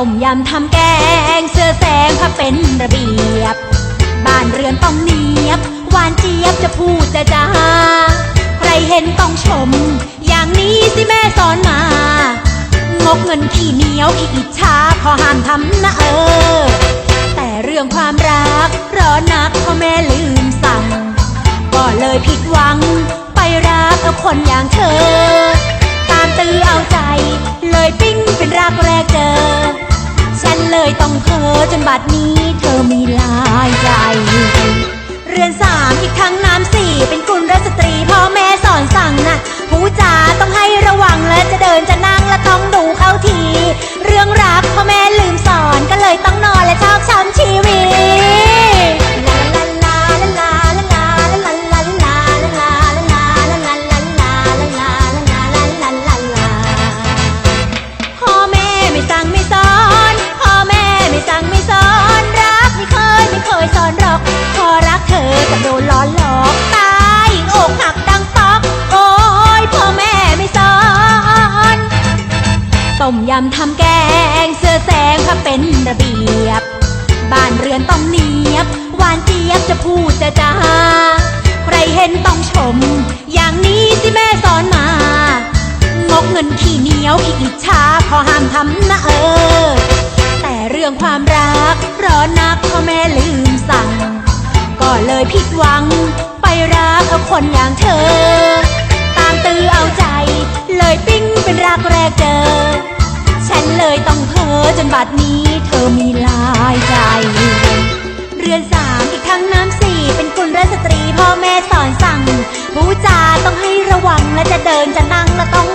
้มยำทำแกง เสื้อแสงพับเป็นระเบียบ บ้านเรือนต้องเนียบ หวานเจี๊ยบจะพูดจะจา ใครเห็นต้องชม อย่างนี้สิแม่สอนมา งกเงินขี้เหนียวขี้อิจฉาพอห้ามทำนะเออ แต่เรื่องความรักรอนักพ่อแม่ลืมสั่ง ก็เลยผิดหวัง ไปรักเอาคนอย่างเธอ องเพ้อจนบัดนี้เธอมีลา มยำทำแกง เสื้อแสงพับเป็นระเบียบ บ้านเรือนต้องเนียบ หวานเจี๊ยบจะพูดจะจา ใครเห็นต้องชม อย่างนี้สิแม่สอนมางกเงินขี้เหนียวขี้อิจฉาพอห้ามทำนะเออ แต่เรื่องความรักรอนักพ่อแม่ลืมสั่ง ก็เลยผิดหวัง ไปรักเอาคนอย่างเธอ บัดนี้เธอมีลายใจ เรือนสามอีกทั้งน้ำสี่เป็นคุณราชสตรีพ่อแม่สอนสั่ง ผู้จาต้องให้ระวังและจะเดินจะนั่งและต้อง